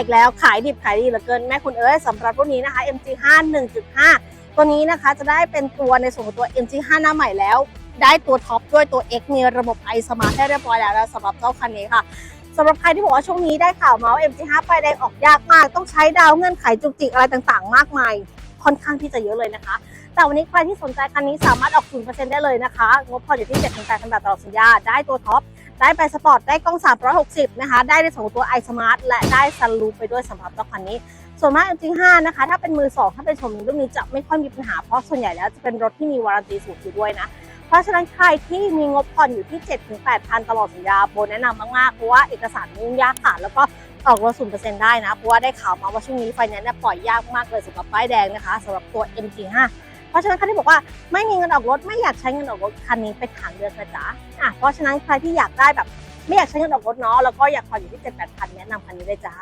อีกแล้วขายดิบขายดีเหลือเกินแม่คุณเอ้ยสำหรับรุ่นนี้นะคะ MG5 1.5 ตัวนี้นะคะจะได้เป็นตัวในส่วนของตัว MG5 หน้าใหม่แล้ว ได้ตัวท็อปด้วยตัว X มีระบบ i Smart ให้เรียบร้อยแล้วนะสำหรับเจ้าคันนี้ค่ะสำหรับใครที่บอกว่าช่วงนี้ได้ข่าวมาว่า MG5 ไฟแดงออกยากมาก ต้องใช้ดาวเงื่อนไขจุกจิกอะไรต่างๆ มากมาย ค่อนข้างที่จะเยอะเลยนะคะ แต่วันนี้ใครที่สนใจคันนี้สามารถออก 0%ได้เลยนะคะ งบผ่ออยู่ที่7 8 0 0 0บาทตลอสัญญา ได้ตัวท็อป ได้ไปสปอร์ตได้กล้อง 360 นะคะ ได้ในสองตัว i Smart และได้ซันรูปไปด้วยสำหรับเจ้าคันนี้ ส่วนมาก MG5 นะคะ ถ้าเป็นมือ 2 ถ้าเป็นชมรุ่นนี้จะไม่ค่อยมีปัญหา เพราะส่วนใหญ่แล้วจะเป็นรถที่มีวารันตีสูงอยู่ด้วยนะ เพราะฉะนั้นใครที่มีงบผ่อนอยู่ที่ 7-8พันตลอดสัญญาโบแนะนำมากๆ เพราะว่าเอกสารยุ่งยากค่ะ แล้วก็ออกรถศูนเปอร์เซ็นต์ได้นะ เพราะว่าได้ข่าวมาว่าช่วงนี้ไฟแนนซ์เนี่ยปล่อยยากมากเลยสำหรับป้ายแดงนะคะสำหรับตัว MG5 เพราะฉะนั้นใครที่บอกว่าไม่มีเงินออกรถไม่อยากใช้เงินออกรถคันนี้ไปถางเดือนนะจ๊ะอะเพราะฉะนั้นใครที่อยากได้แบบไม่อยากใช้เงินออกรถเนาะแล้วก็อยากผ่อนอยู่ที่เจ็ดแปดพันแนะนำคันนี้เลยจ้า